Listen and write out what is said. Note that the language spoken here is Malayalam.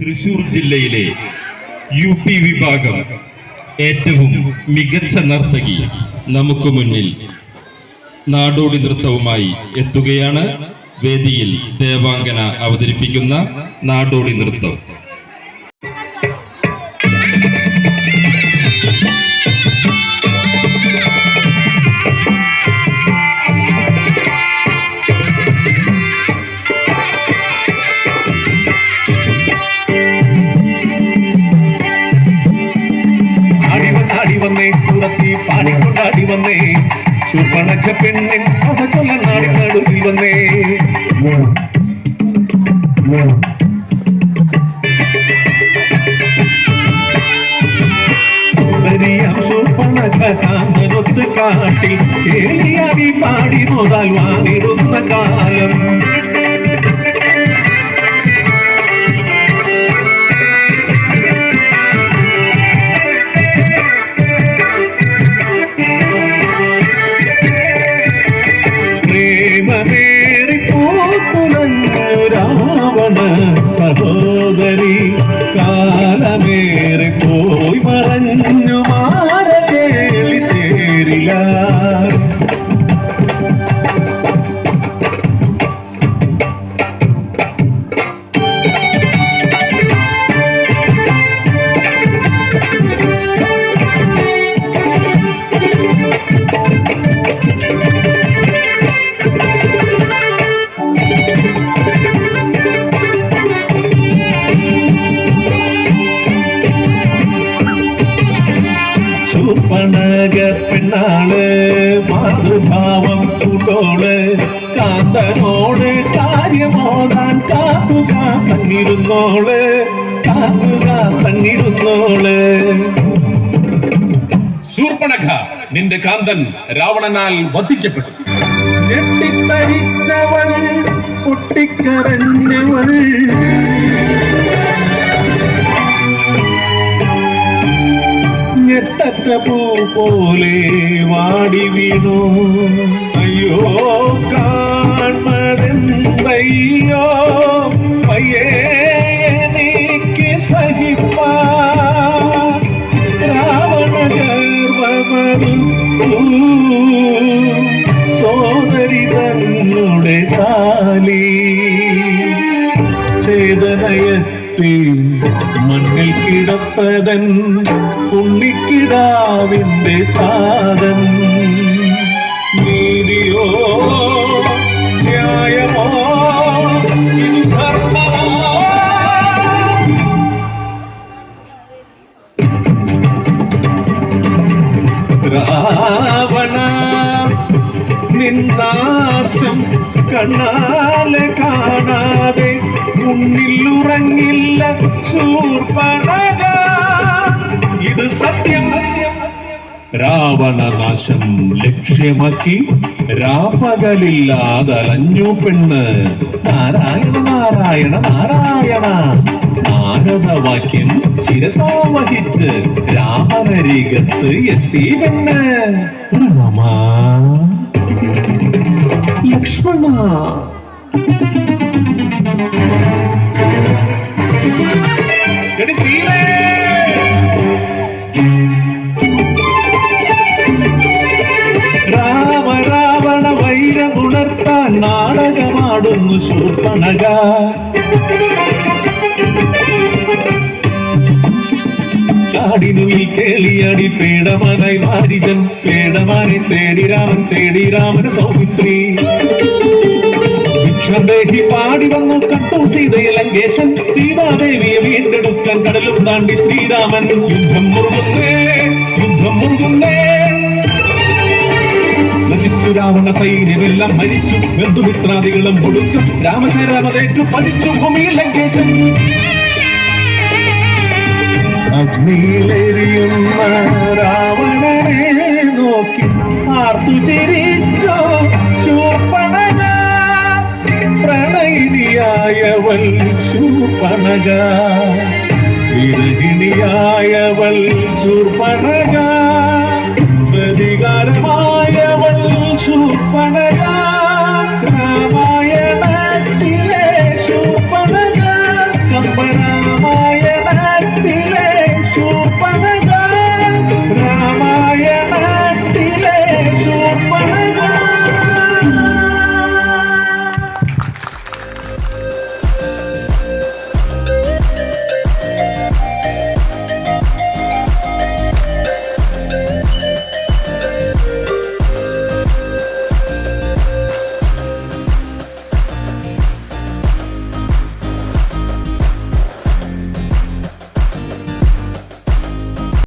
തൃശൂർ ജില്ലയിലെ യു പി വിഭാഗം ഏറ്റവും മികച്ച നർത്തകി നമുക്ക് മുന്നിൽ നാടോടി നൃത്തവുമായി എത്തുകയാണ് വേദിയിൽ ദേവാംഗന അവതരിപ്പിക്കുന്ന നാടോടി നൃത്തം. என்ற பெண்ணின் அதை சொல்ல நாடி நடுவிலுமே சுந்தரியம் சொற்பனகதாந்தொத்து காட்டில் ஏழியாடி பாடி முதல் வானிருந்த காலம். സഹോദരി ശൂർപ്പണക പെണ്ണാള് മാതൃഭാവം കൂട്ടോള് കാന്തനോട് കാര്യമോതാൻ കാത്തുക തന്നിരുന്നോള് കാത്തുക തന്നിരുന്നോള് ശൂർപ്പണഖ നിന്റെ കാന്തൻ രാവണനാൽ വധിക്കപ്പെട്ടു ഞെട്ടിത്തരിച്ചവൾ പൊട്ടിക്കരഞ്ഞവൾ പൂ പോലെ വാടി വീണു. അയ്യോ കാൺമതെന്തയ്യോ പയ്യേ എനിക്ക് സഹിപ്പാ. രാവണ ഗർവമതു സോദരി തന്നുടെ താലി. ചേതനയത്തി മണ്ണിൽ കിടപ്പതൻ ഉണ്ണിക്കിടാവിന്റെ താതൻ നീതിയോ ന്യായമോ ഇത് ധർമ്മമോ? രാവണ നിന്നാശം കണ്ണാലെ കാണാതെ ഉറങ്ങില്ല ശൂർപ്പണക. ഇത് സത്യം. രാവണനാശം ലക്ഷ്യമാക്കി രാപ്പകലില്ലാതെ അലഞ്ഞു പെണ്ണ്. നാരായണ നാരായണ നാരായണ. നാരദവാക്യം ശിരസാവഹിച്ച് രാമനരികത്ത് എത്തി പെണ്ണ്. രാമ லக்ஷ்மணா. ராம ராவண வைரம் உணர்த்தான் நாடகமாடும் சூப்பனகா. കാടിനുയിൽ കേളിയാടി പേടമാനായി മാരിജൻ. പേടമാനെ തേടി രാമൻ തേടി രാമൻ സൗമിത്രി. ഭിക്ഷദേഹി പാടി വന്നു കണ്ടു സീതയെ ലങ്കേശൻ സീതാദേവിയെ വീണ്ടെടുക്കാൻ കടലും താണ്ടി ശ്രീരാമൻ. യുദ്ധം മുറുകുന്നേ യുദ്ധം മുറുകുന്നേ. നശിച്ചു രാവണ സൈന്യമെല്ലാം മരിച്ചു. ബന്ധുമിത്രാദികളും ഒടുക്കും രാമചരമതേറ്റു പഠിച്ചു ഭൂമിയിൽ ലങ്കേശൻ അഗ്നിയിലെരിയുന്ന രാവണനെ നോക്കി ആർത്തു ചിരിച്ചോ. ശൂർപ്പണക പ്രണയിനിയായവൾ ശൂർപ്പണക വിരഹിണിയായവൾ